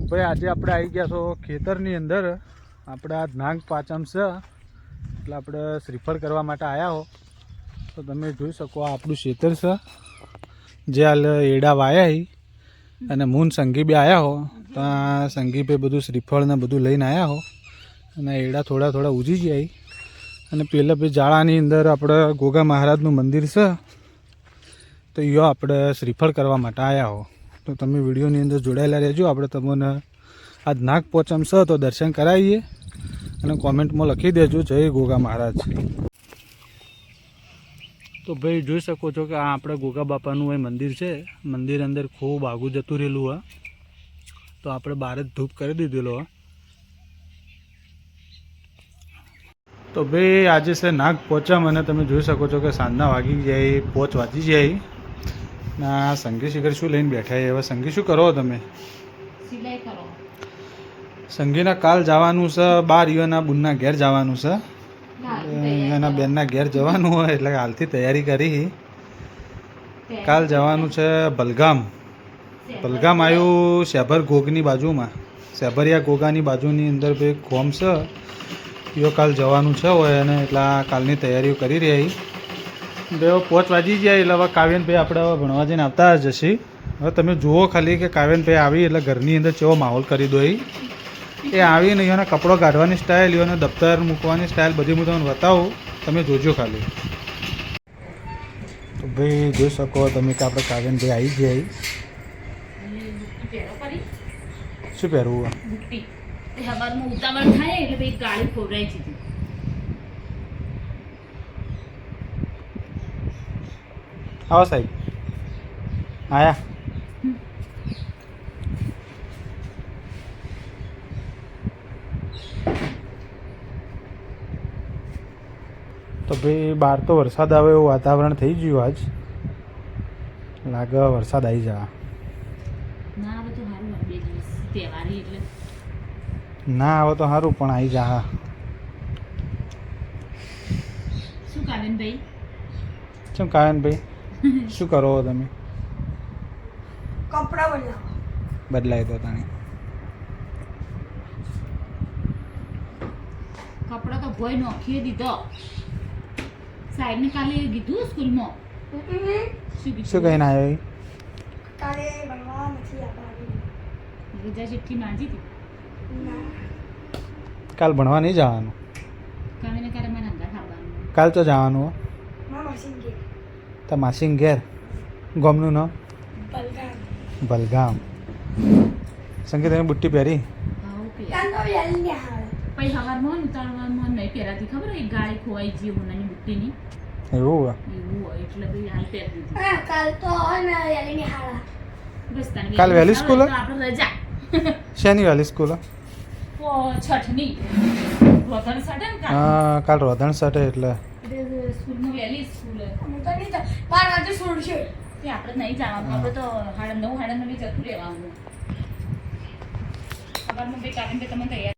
ભાઈ, આજે આપણે આવી ગયા છો ખેતરની અંદર. આપણે આ નાગ પાચમ છે. એટલે આપણે શ્રીફળ કરવા માટે આવ્યા હો. તો તમે જોઈ શકો આ આપણું ખેતર છે. જે હાલ એડા વાયા અને મૂન સંગી બી આવ્યા હો. તો આ સંગી ભાઈ બધું શ્રીફળને બધું લઈને આવ્યા હો. અને એડા થોડા થોડા ઉજી જાય અને પેલા ભાઈ જાળાની અંદર આપણે ગોગા મહારાજનું મંદિર છે. તો યો આપણે શ્રીફળ કરવા માટે આવ્યા હો. તો તમે વિડીયોની અંદર જોડાયેલા રહેજો. આપણે તમને આજ નાગ પોચમ તો દર્શન કરાવીએ અને કોમેન્ટમાં લખી દેજો. જય ગોગા મહારાજ. તો ભાઈ જોઈ શકો છો કે આ આપણે ગોગા બાપાનું એ મંદિર છે. મંદિર અંદર ખૂબ આગું જતું રહેલું હોય તો આપણે બહાર જ ધૂપ કરી દીધેલો તો ભાઈ આજે છે નાગ પોચમ અને તમે જોઈ શકો છો કે સાંજના વાગી જાય પોચ વાગી જાય. ના સંગી શિખર શું લઈને બેઠા છે? હવે સંગી શું કરો તમે? સંગીના કાલ જવાનું છે બાર ઈયોના બુનના ઘેર જવાનું છે. એના બેનના ઘેર જવાનું હોય એટલે હાલથી તૈયારી કરી. કાલ જવાનું છે બલગામ. બલગામ આવ્યું શેભર ઘોગની બાજુમાં. શેભરિયા ઘોગાની બાજુની અંદર ભાઈ ખોમ છે. યો કાલ જવાનું છે હોય અને એટલા કાલની તૈયારીઓ કરી રહ્યા છીએ બે પોચ વાગી ગયા, એટલે હવે કાવ્યનભાઈ આપણે હવે ભણવા જઈને આવતા જ હશી. હવે તમે જુઓ ખાલી કે કાવ્યનભાઈ આવી એટલે ઘરની અંદર કેવો માહોલ કરી દો એ આવીને એના કપડો કાઢવાની સ્ટાઇલ એનો દફતર મૂકવાની સ્ટાઇલ બધી હું તમને બતાવું. તમે જોજો ખાલી. તો ભાઈ, જોઈ શકો તમે કે આપણે કાવ્યનભાઈ આવી પહેરો શું પહેરવું? ઉતાવળ થાય એટલે ગાડી ખોવરાઈ આવો સાહેબ. આયા. તો ભાઈ બહાર તો વરસાદ આવે એવું વાતાવરણ થઈ ગયું આજ. લાગે વરસાદ આવી જવા ના આવે તો સારું પણ આવી જા. શું કાવેન ભાઈ? શું કાવેન કાયનભાઈ શું કરો તમે? કપડા બદલાવ બદલાય તો તને કપડાં તો ભોય નોખીએ દીધો. સાહેબને કાલે કીધું સ્કૂલમાં? શું કીધું? શું કહીને આવ્યો? તારે બનવા નથી આપવાનું રજા ચિઠ્ઠી માંજી હતી? કાલ ભણવા નહીં જવાનું? કાલે ને કાલે મને અંગા ખાવાનું કાલ તો જવાનું તો માસીન ઘેર. ગોમનું નામ? બલગામ. સંગીત તમે બુટ્ટી પહેરી? એવું કાલ વહેલી સ્કૂલ? શેની વાલી સ્કૂલ? ઓ, છઠની. હા કાલ રોધણ સાથે એટલે એટલે. સ્કૂલમાં વહેલી સ્કૂલ હું. તો નહીં બાર વાગે છોડશે. આપણે નહીં જવાનું. આપણે તો સાડા નવ સાડા નવે જતું રહેવાનું. સવારમાં બે કાઢીને તમે તૈયાર